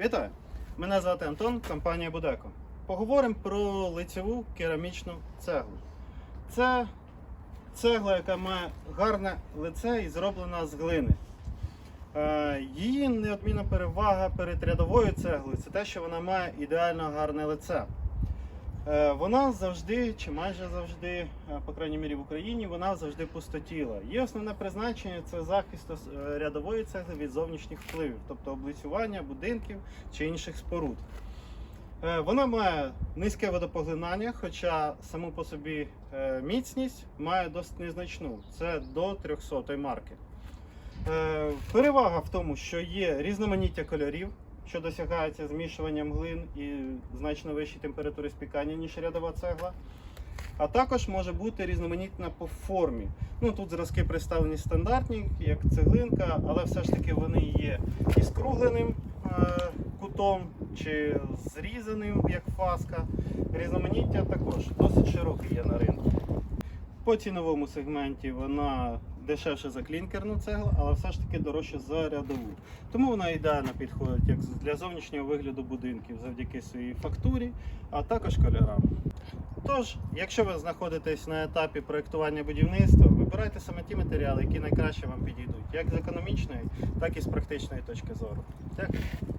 Вітаю! Мене звати Антон, компанія Будеко. Поговоримо про лицеву керамічну цеглу. Це цегла, яка має гарне лице і зроблена з глини. Е, Її неодмінна перевага перед рядовою цеглою це те, що вона має ідеально гарне лице. Е, Вона завжди, чи майже завжди, е, по крайній мірі в Україні, вона завжди пустотіла. Її основне призначення це захист е, рядової цегли від зовнішніх впливів, тобто облицювання будинків чи інших споруд. Вона має низьке водопоглинання, хоча саму по собі міцність має досить незначну. Це до 300 марки. Перевага в тому, що є різноманіття кольорів, що досягається змішуванням глин і значно вищі температури спікання, ніж рядова цегла. А також може бути різноманітна по формі. Ну тут зразки представлені стандартні, як цеглинка, але все ж таки вони є і з кругленим е, кутом, чи зрізаним, як фаска. Різноманіття також досить широке є на ринку. По ціновому сегменті вона дешевше за клінкерну цеглу, але все ж таки дорожче за рядову. Тому вона ідеально підходить як для зовнішнього вигляду будинків завдяки своїй фактурі, а також кольорам. Тож, якщо ви знаходитесь на етапі проєктування будівництва, вибирайте саме ті матеріали, які найкраще вам підійдуть, як з економічної, так і з практичної точки зору. Дякую.